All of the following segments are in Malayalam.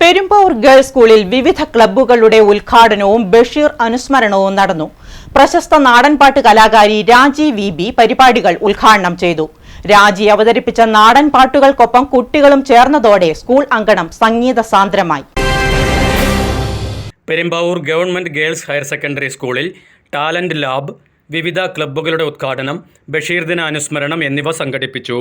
പെരുമ്പാവൂർ ഗേൾസ് സ്കൂളിൽ വിവിധ ക്ലബ്ബുകളുടെ ഉദ്ഘാടനവും ബഷീർ അനുസ്മരണവും നടന്നു. പ്രശസ്ത നാടൻപാട്ട് കലാകാരി രാജി വി ബി പരിപാടികൾ ഉദ്ഘാടനം ചെയ്തു. രാജി അവതരിപ്പിച്ച നാടൻ പാട്ടുകൾക്കൊപ്പം കുട്ടികളും ചേർന്നതോടെ സ്കൂൾ അങ്കണം സംഗീത സാന്ദ്രമായി. Perumbavoor government girls higher secondary സ്കൂളിൽ ടാലന്റ് ലാബ് വിവിധ ക്ലബ്ബുകളുടെ ഉദ്ഘാടനം ബഷീർ ദിന അനുസ്മരണം എന്നിവ സംഘടിപ്പിച്ചു.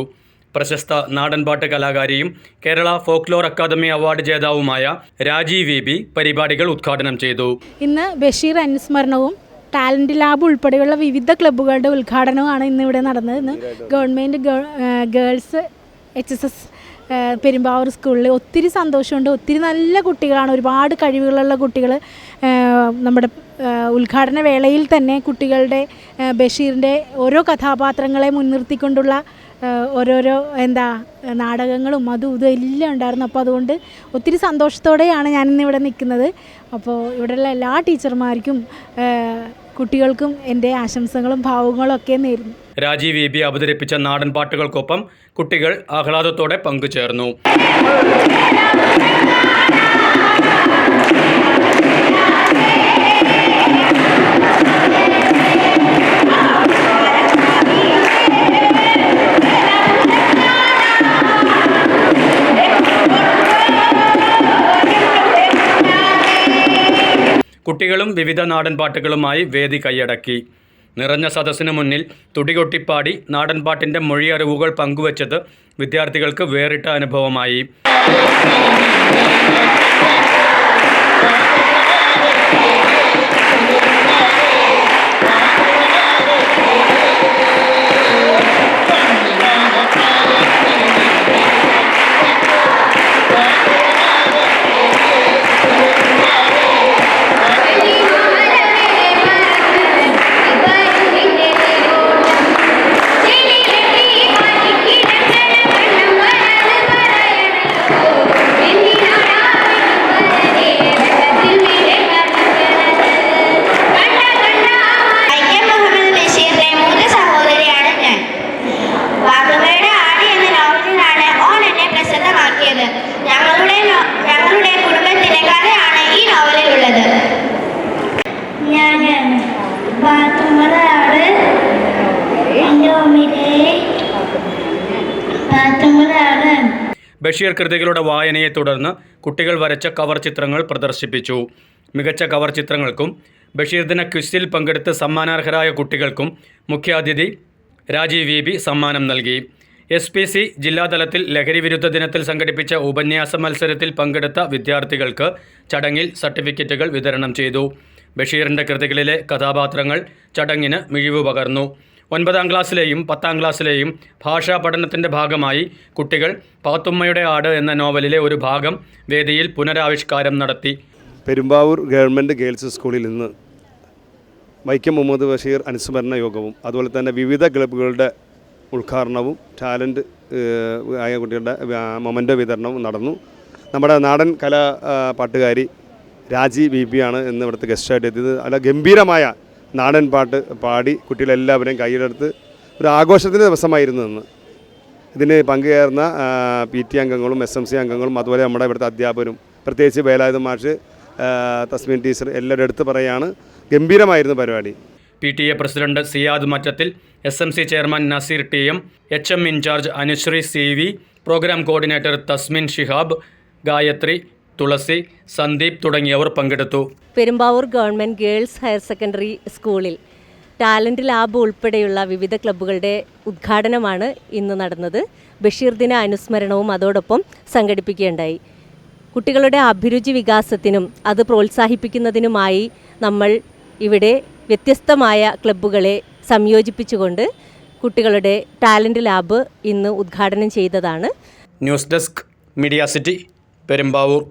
പ്രശസ്ത നാടൻപാട്ട് കലാകാരിയും കേരള ഫോക്ലോർ അക്കാദമി അവാർഡ് ജേതാവുമായ രാജീവ് വി ബി പരിപാടികൾ ഉദ്ഘാടനം ചെയ്തു. ഇന്ന് ബഷീർ അനുസ്മരണവും ടാലന്റ് ലാബ് ഉൾപ്പെടെയുള്ള വിവിധ ക്ലബ്ബുകളുടെ ഉദ്ഘാടനവുമാണ് ഇന്ന് ഇവിടെ നടന്നത്. ഇന്ന് government girls H S S Perumbavoor സ്കൂളിൽ ഒത്തിരി സന്തോഷമുണ്ട്. ഒത്തിരി നല്ല കുട്ടികളാണ്. ഒരുപാട് കഴിവുകളുള്ള കുട്ടികൾ നമ്മുടെ ഉദ്ഘാടന വേളയിൽ തന്നെ കുട്ടികളുടെ ബഷീറിന്റെ ഓരോ കഥാപാത്രങ്ങളെ മുൻനിർത്തിക്കൊണ്ടുള്ള ഓരോരോ എന്താ നാടകങ്ങളും അതും ഇതും എല്ലാം ഉണ്ടായിരുന്നു. അപ്പോൾ അതുകൊണ്ട് ഒത്തിരി സന്തോഷത്തോടെയാണ് ഞാനിന്ന് ഇവിടെ നിൽക്കുന്നത്. അപ്പോൾ ഇവിടെയുള്ള എല്ലാ ടീച്ചർമാർക്കും കുട്ടികൾക്കും എന്റെ ആശംസകളും ഭാവങ്ങളും ഒക്കെ നേരുന്നു. രാജീവ് ബി അവതരിപ്പിച്ച നാടൻ പാട്ടുകൾക്കൊപ്പം കുട്ടികൾ ആഹ്ലാദത്തോടെ പങ്കുചേർന്നു. കുട്ടികളും വിവിധ നാടൻ പാട്ടുകളുമായി വേദി കൈയടക്കി. നിറഞ്ഞ സദസ്സിനു മുന്നിൽ തുടികൊട്ടിപ്പാടി നാടൻപാട്ടിന്റെ മൊഴിയറിവുകൾ പങ്കുവച്ചത് വിദ്യാർത്ഥികൾക്ക് വേറിട്ട അനുഭവമായി. ബഷീർ കൃതികളുടെ വായനയെ തുടർന്ന് കുട്ടികൾ വരച്ച കവർ ചിത്രങ്ങൾ പ്രദർശിപ്പിച്ചു. മികച്ച കവർ ചിത്രങ്ങൾക്കും ബഷീർ ദിന ക്വിസിൽ പങ്കെടുത്ത് സമ്മാനാർഹരായ കുട്ടികൾക്കും മുഖ്യാതിഥി രാജീവ് വി ബി സമ്മാനം നൽകി. എസ് പി സി ജില്ലാതലത്തിൽ ലഹരി വിരുദ്ധ ദിനത്തിൽ സംഘടിപ്പിച്ച ഉപന്യാസ മത്സരത്തിൽ പങ്കെടുത്ത വിദ്യാർത്ഥികൾക്ക് ചടങ്ങിൽ സർട്ടിഫിക്കറ്റുകൾ വിതരണം ചെയ്തു. ബഷീറിന്റെ കൃതികളിലെ കഥാപാത്രങ്ങൾ ചടങ്ങിന് മിഴിവ് പകർന്നു. ഒൻപതാം ക്ലാസ്സിലെയും പത്താം ക്ലാസ്സിലെയും ഭാഷാ പഠനത്തിന്റെ ഭാഗമായി കുട്ടികൾ പാത്തുമ്മയുടെ ആട് എന്ന നോവലിലെ ഒരു ഭാഗം വേദിയിൽ പുനരാവിഷ്കാരം നടത്തി. പെരുമ്പാവൂർ ഗവൺമെന്റ് ഗേൾസ് സ്കൂളിൽ നിന്ന് വൈക്കം മുഹമ്മദ് ബഷീർ അനുസ്മരണ യോഗവും അതുപോലെ തന്നെ വിവിധ ക്ലബ്ബുകളുടെ ഉദ്ഘാടനവും ടാലന്റ് ആയ കുട്ടികളുടെ മൊമന്റ് വിതരണവും നടന്നു. നമ്മുടെ നാടൻ കലാ പാട്ടുകാരി രാജി ബി ബി ആണ് ഇന്ന് ഇവിടുത്തെ ഗസ്റ്റായിട്ട് എത്തിയത്. അല്ല ഗംഭീരമായ നാടൻ പാട്ട് പാടി കുട്ടികളെല്ലാവരെയും കയ്യിലെടുത്ത് ഒരു ആഘോഷത്തിന്റെ ദിവസമായിരുന്നു ഇന്ന്. ഇതിന് പങ്കുചേർന്ന പി ടി അംഗങ്ങളും എസ് എം സി അംഗങ്ങളും അതുപോലെ നമ്മുടെ ഇവിടുത്തെ അധ്യാപകരും പ്രത്യേകിച്ച് വേലായുധ മാഷ് തസ്മിൻ ടീച്ചർ എല്ലാവരും എടുത്ത് പറയാണ്. ഗംഭീരമായിരുന്നു പരിപാടി. P T A president Siyad Mattathil S M C chairman Nazeer T M H M incharge Anushree C V program coordinator Thasmin Shihab Gayathri Thulasi Sandeep തുടങ്ങിയവർ പങ്കെടുത്തു. Perumbavoor government girls higher secondary സ്കൂളിൽ ടാലന്റ് ലാബ് ഉൾപ്പെടെയുള്ള വിവിധ ക്ലബ്ബുകളുടെ ഉദ്ഘാടനമാണ് ഇന്ന് നടന്നത്. ബഷീർ ദിന അനുസ്മരണവും അതോടൊപ്പം സംഘടിപ്പിക്കുകയുണ്ടായി. കുട്ടികളുടെ അഭിരുചി വികാസത്തിനും അത് പ്രോത്സാഹിപ്പിക്കുന്നതിനുമായി നമ്മൾ ഇവിടെ വ്യത്യസ്തമായ ക്ലബ്ബുകളെ സംയോജിപ്പിച്ചുകൊണ്ട് കുട്ടികളുടെ ടാലന്റ് ലാബ് ഇന്ന് ഉദ്ഘാടനം ചെയ്തതാണ്. News desk media city. Perumbavoor.